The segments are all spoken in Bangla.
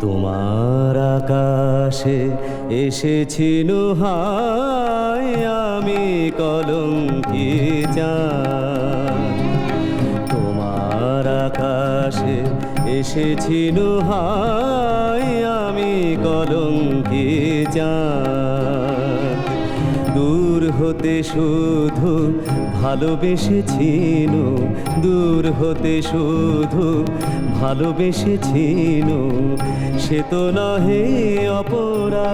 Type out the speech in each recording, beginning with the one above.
তোমার আকাশে এসেছি নুহাই আমি কলম যান তোমার আকাশে এসেছি নুহাই আমি কলুঙ্গি যা হতে শুধু ভালোবেসেছিল দূর হতে শুধু ভালোবেসেছিল সে তো নহে অপরাধ,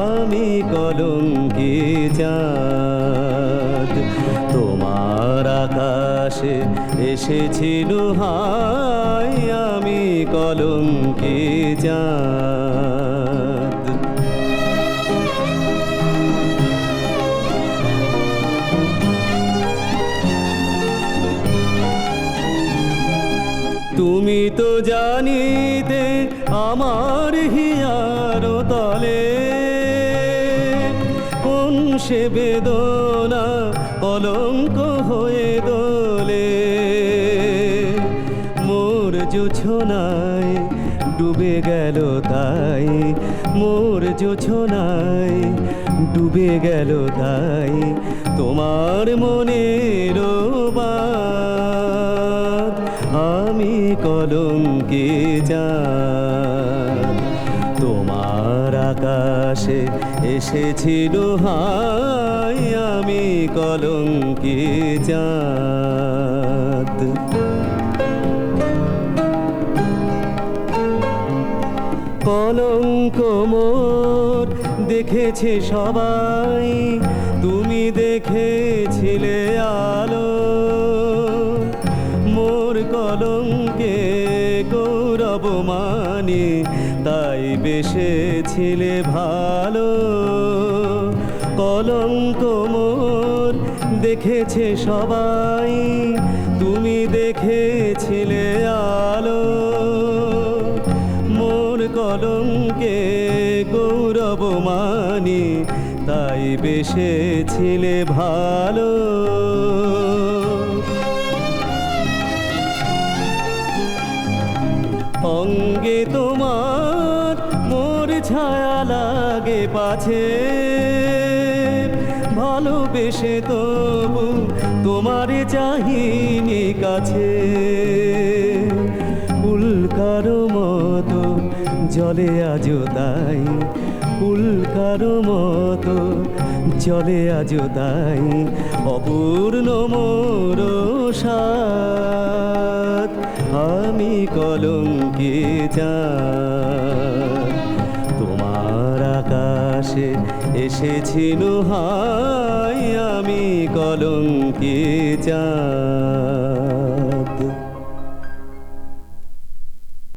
আমি কলঙ্কি চাঁদ। তোমার আকাশে এসেছিল হায়, আমি কলঙ্কি চাঁদ। তুমি তো জানিতে আমার হিয়ার তলে। কোন সে বেদনা কলঙ্ক হয়ে দোলে? মোর জোছনায় ডুবে গেল তাই, মোর জোছনায় ডুবে গেল তাই। তোমার মনের কলঙ্কে চাঁদ তোমার আকাশে এসেছিল, হাই, আমি কলঙ্কে চাঁদ কলঙ্ক মোর দেখেছে সবাই, তুমি দেখেছিলে আলো। মোর কলঙ্কে গৌরব মানি, তাই বেসেছিলে ভালো। কলঙ্ক মোর দেখেছে সবাই, তুমি দেখেছিলে আলো। মোর কলঙ্কে গৌরব মানি, তাই বেসেছিলে ভালো। অঙ্গে তোমার মোর ছায়া লাগে পাছে। ভালোবেসে তবু তোমার চাহিনি কাছে। উল্কার মতো জলে আজো তাই। উল্কার মতো জলে আজো তাই। অপূর্ণ মোর সাত আমি কলঙ্কে যা তোমার আকাশে এসেছিল হাই আমি কলঙ্কে চাঁদ।